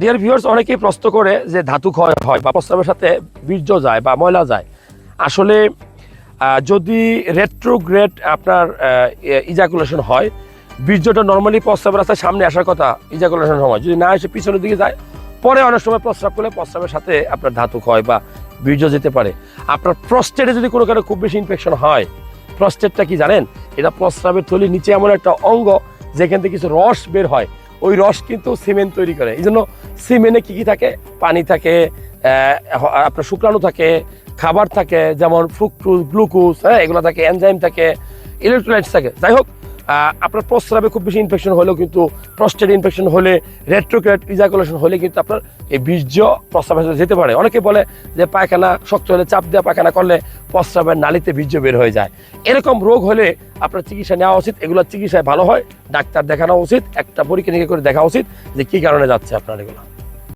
Dear viewers অনেকেই প্রশ্ন করে যে ধাতু ক্ষয় হয় বা প্রস্রাবের সাথে বীর্য যায় বা ময়লা যায়। আসলে যদি রেট্রোগ্রেড আপনার ইজাকুলেশন হয়, বীর্যটা নর্মালি প্রস্রাবের রাস্তায় সামনে আসার কথা ইজাকুলেশন সময়। যদি না এসে পিছনের দিকে যায়, পরে অনেক সময় প্রস্রাব করলে প্রস্রাবের সাথে আপনার ধাতু ক্ষয় বা বীর্য যেতে পারে। আপনার প্রস্টেটে যদি কোনো কারণে খুব বেশি ইনফেকশন হয় প্রস্টেটটা কি জানেন? এটা প্রস্রাবের থলির নিচে এমন একটা অঙ্গ যেখান থেকে কিছু রস বের হয়। ওই রস কিন্তু সিমেন্ট তৈরি করে। এই জন্য সিমেন্টে কী কী থাকে? পানি থাকে আপনার শুক্রাণু থাকে, খাবার থাকে, যেমন ফ্রুক্টুজ গ্লুকোজ হ্যাঁ এগুলো থাকে এনজাইম থাকে ইলেকট্রোলাইটস থাকে। যাই হোক আপনার প্রস্রাবে খুব বেশি ইনফেকশন হলেও কিন্তু প্রস্টেট ইনফেকশন হলে রেট্রোক্রেট ইজাকুলেশন হলে কিন্তু আপনার এই বীর্য প্রস্রাবের সাথে যেতে পারে। অনেকে বলে যে পায়খানা শক্ত হলে চাপ দেওয়া, পায়খানা করলে প্রস্রাবের নালিতে বীর্য বের হয়ে যায়। এরকম রোগ হলে আপনার চিকিৎসা নেওয়া উচিত। এগুলোর চিকিৎসায় ভালো হয়। ডাক্তার দেখানো উচিত। একটা পরীক্ষা নিরীক্ষা করে দেখা উচিত যে কি কারণে যাচ্ছে আপনার এগুলো।